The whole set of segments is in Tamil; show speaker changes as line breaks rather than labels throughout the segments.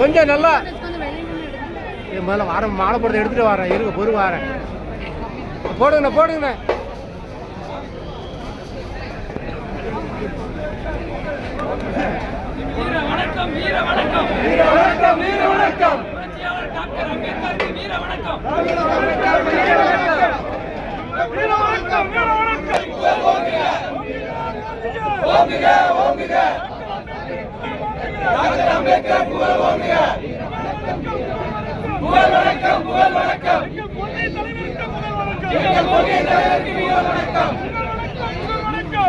கொஞ்சம்
நல்லா. முதல்ல வர மாலை போடுறத எடுத்துட்டு வரேன். இருக்க பொறு வரேன். போடுங்கண்ணா போடுங்கண்ணா.
வீர வணக்கம் வீர வணக்கம் வீர வணக்கம் புரட்சியாளர் டாக்டர் அம்பேத்கருக்கு வீர வணக்கம் வீர வணக்கம் வீர வணக்கம் வீர வணக்கம் வீர வணக்கம் ஓங்குக ஓங்குக. டாக்டர் அம்பேத்கர் புகழ் ஓங்குக. புகழ் வணக்கம் புகழ் வணக்கம். எங்கள் கொள்கை தலைவருக்கு வீர வணக்கம்.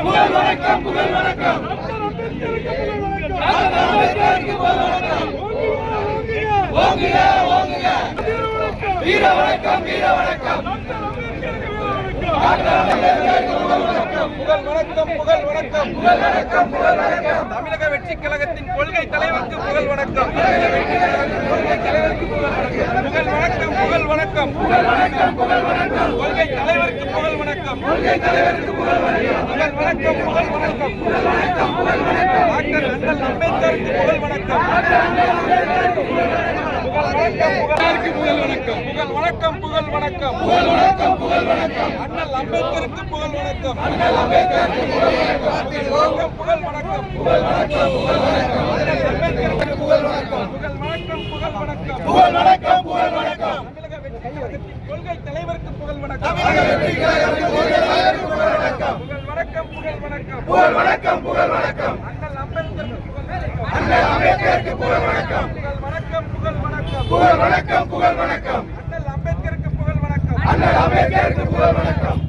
புகழ் வணக்கம் புகழ் வணக்கம். வணக்கம் வீர வணக்கம் வீர வணக்கம் புகழ் வணக்கம் புகழ் வணக்கம் புகழ் வணக்கம் புகழ் வணக்கம் தமிழக வெற்றி கழகத்தின் கொள்கை தலைவருக்கு புகழ் வணக்கம் கொள்கை தலைவருக்கு புகழ் வணக்கம் புகழ் வணக்கம் புகழ் வணக்கம் புகழ் வணக்கம் கொள்கை வணக்கம் புகழ் வணக்கம் புகழ் வணக்கம் புகழ் வணக்கம் டாக்டர் அண்ணல் அம்பேத்கருக்கு புகழ் வணக்கம் புகழ் வணக்கம் புகழ் வணக்கம் புகழ் வணக்கம் புகழ் வணக்கம் புகழ் வணக்கம் அண்ணல் அம்பேத்கருக்கு புகழ் வணக்கம் அண்ணல் அம்பேத்கருக்கு புகழ் வணக்கம் புகழ் வணக்கம் புகழ் வணக்கம் புகழ் வணக்கம் அண்ணல் அம்பேத்கருக்கு புகழ் வணக்கம் புகழ் வணக்கம் புகழ் வணக்கம் புகழ் வணக்கம் புகழ் வணக்கம் தமிழக வெற்றி கொள்கை தலைவருக்கு புகழ் வணக்கம் புகழ் வணக்கம். புகழ் வணக்கம். அண்ணல் அம்பேத்கருக்கு புகழ் வணக்கம் புகழ் வணக்கம் புகழ் வணக்கம் அண்ணல் அம்பேத்கருக்கு புகழ் வணக்கம் அண்ணல் அம்பேத்கருக்கு புகழ் வணக்கம்